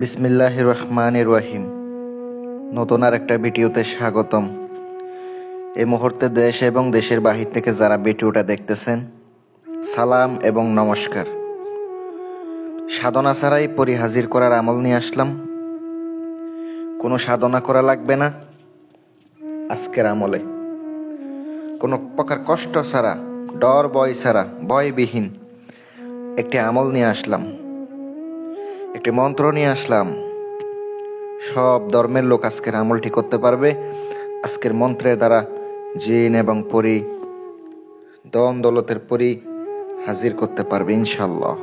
বিসমিল্লাহ রহমান রহিম নতুন আর একটা ভিডিওতে স্বাগতম। এই মুহূর্তে দেশ এবং দেশের বাহির থেকে যারা ভিডিওটা দেখতেছেন, সালাম এবং নমস্কার। সাধনা ছাড়াই পরি হাজির করার আমল নিয়ে আসলাম। কোনো সাধনা করা লাগবে না আজকের আমলে। কোনো প্রকার কষ্ট ছাড়া, ডর, ভয় ছাড়া, ভয়বিহীন একটি আমল নিয়ে আসলাম। একটি মন্ত্র নিয়ে আসলাম। সব ধর্মের লোক আজকের আমলটি করতে পারবে। আজকের মন্ত্রের দ্বারা জিন এবং পরি দন দৌলতের পরি হাজির করতে পারবে ইনশাল্লাহ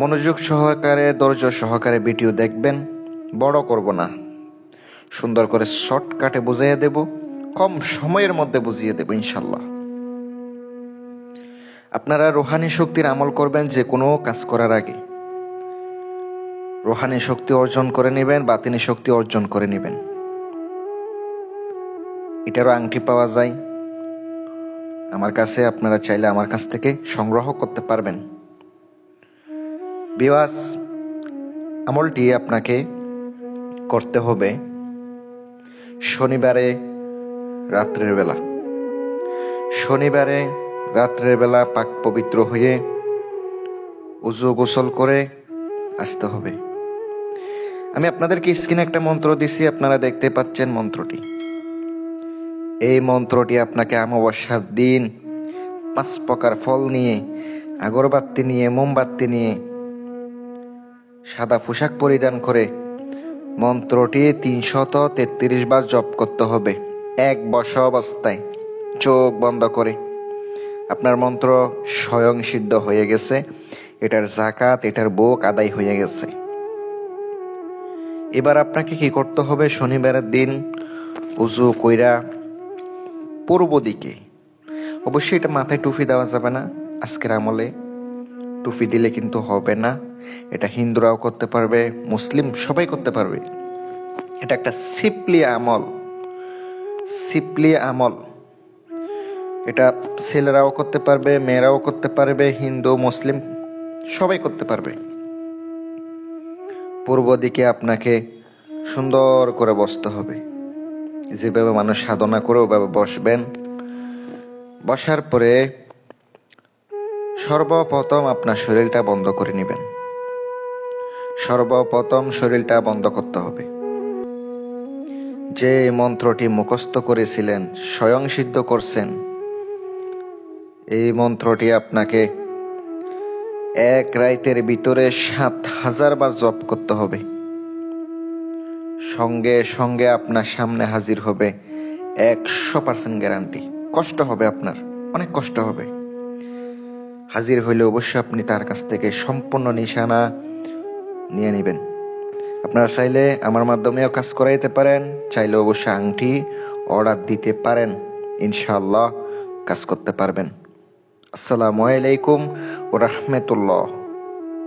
মনোযোগ সহকারে, ধৈর্য সহকারে ভিডিও দেখবেন, বড় করব না। সুন্দর করে শর্টকাটে বুঝিয়ে দেব, কম সময়ের মধ্যে বুঝিয়ে দেব ইনশাল্লাহ আপনারা রোহানি শক্তির আমল করবেন যে কোনো কাজ করার আগে। রোহানি শক্তি অর্জন করে নেবেন, বাতিনি শক্তি অর্জন করে নেবেন। এটারও আংটি পাওয়া যায়। আমার কাছে আপনারা চাইলে আমার কাছ থেকে সংগ্রহ করতে পারবেন। বিওয়াস, আমলটি আপনাকে করতে হবে শনিবারে রাত্রের বেলা। শনিবারে রাত্রের বেলা পাক পবিত্র হয়ে উজু গোসল করে আসতে হবে। আমি আপনাদেরকে স্ক্রিনে একটা মন্ত্র দিছি, আপনারা দেখতে পাচ্ছেন মন্ত্রটি। এই মন্ত্রটি আপনাকে অমাবস্যার দিন পাঁচ প্রকার ফল নিয়ে, আগরবাতি নিয়ে, মোমবাতি নিয়ে সাদা পোশাক পরিধান করে মন্ত্রটি তিনশত তেত্রিশ বার জপ করতে হবে, এক বস অবস্থায় চোখ বন্ধ করে। আপনার মন্ত্র স্বয়ং সিদ্ধ হয়ে গেছে, এটার জাকাত, এটার বোক আদায় হয়ে গেছে। এবার আপনাকে কি করতে হবে? শনিবারের দিন উজু কইরা পূর্ব দিকে। অবশ্যই এটা মাথায় টুপি দেওয়া যাবে না। আজকের আমলে টুপি দিলে কিন্তু হবে না। এটা হিন্দুরাও করতে পারবে, মুসলিম সবাই করতে পারবে। এটা একটা সিপলি আমল। সিপলি আমল। এটা ছেলেরাও করতে পারবে, মেয়েরাও করতে পারবে, হিন্দু, মুসলিম সবাই করতে পারবে। পূর্ব দিকে আপনাকে সুন্দর করে বসতে হবে। যেভাবে মানুষ সাধনা করে ওভাবে বসবেন, বসার পরে সর্বপ্রথম আপনার শরীরটা বন্ধ করে নেবেন। সর্বপ্রথম শরীরটা বন্ধ করতে হবে। যে মন্ত্রটি মুখস্থ করেছিলেন, স্বয়ং সিদ্ধ করছেন, এই মন্ত্রটি আপনাকে এক রাইতের ভিতরে সাত হাজার বার জপ করতে হবে। সঙ্গে সঙ্গে আপনার সামনে হাজির হবে একশো পার্সেন্ট গ্যারান্টি। কষ্ট হবে আপনার, অনেক কষ্ট হবে। হাজির হইলে অবশ্যই আপনি তার কাছ থেকে সম্পূর্ণ নিশানা নিয়ে নেবেন। আপনারা চাইলে আমার মাধ্যমেও কাজ করাইতে পারেন, চাইলে অবশ্যই আংটি, অর্ডার দিতে পারেন, ইনশাআল্লাহ কাজ করতে পারবেন। আসসালামু আলাইকুম রহমতুল্লাহ।